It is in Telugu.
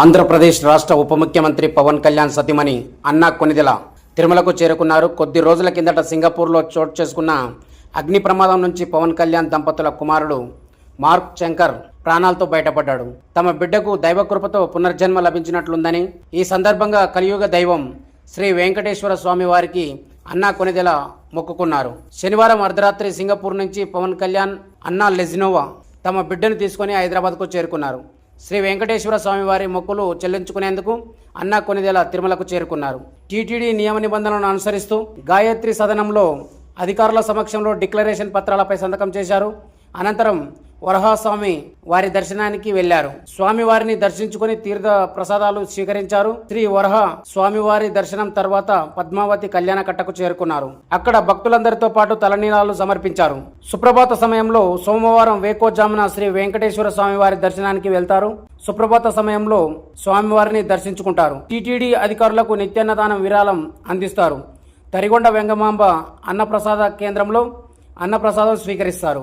ఆంధ్రప్రదేశ్ రాష్ట్ర ఉప ముఖ్యమంత్రి పవన్ కళ్యాణ్ సతీమణి అన్నా కొనిదెల తిరుమలకు చేరుకున్నారు. కొద్ది రోజుల కిందట సింగపూర్లో చోటు చేసుకున్న అగ్ని ప్రమాదం నుంచి పవన్ కళ్యాణ్ దంపతుల కుమారుడు మార్క్ శంకర్ ప్రాణాలతో బయటపడ్డాడు. తమ బిడ్డకు దైవకృపతో పునర్జన్మ లభించినట్లుందని ఈ సందర్భంగా కలియుగ దైవం శ్రీ వెంకటేశ్వర స్వామి వారికి అన్నా కొనిదెల మొక్కుకున్నారు. శనివారం అర్ధరాత్రి సింగపూర్ నుంచి పవన్ కళ్యాణ్ అన్నా లెజినోవా తమ బిడ్డను తీసుకొని హైదరాబాద్కు చేరుకున్నారు. శ్రీ వెంకటేశ్వర స్వామి వారి మొక్కులు చెల్లించుకునేందుకు అన్నా కొనిదేల తిరుమలకు చేరుకున్నారు. టీటీడీ నియమ నిబంధనలను అనుసరిస్తూ గాయత్రి సదనంలో అధికారుల సమక్షంలో డిక్లరేషన్ పత్రాలపై సంతకం చేశారు. అనంతరం వరహాస్వామి వారి దర్శనానికి వెళ్ళారు స్వామివారిని దర్శించుకుని తీర్థ ప్రసాదాలు స్వీకరించారు. శ్రీ వరహ స్వామివారి దర్శనం తర్వాత పద్మావతి కళ్యాణ కట్టకు చేరుకున్నారు. అక్కడ భక్తులందరితో పాటు తలనీలాలు సమర్పించారు. సుప్రభాత సమయంలో సోమవారం వేకోజామున శ్రీ వెంకటేశ్వర స్వామి వారి దర్శనానికి వెళ్తారు. సుప్రభాత సమయంలో స్వామివారిని దర్శించుకుంటారు. టీటీడీ అధికారులకు నిత్యాన్నదానం విరాళం అందిస్తారు. తరిగొండ వెంగమాంబ అన్నప్రసాద కేంద్రంలో అన్నప్రసాదం స్వీకరిస్తారు.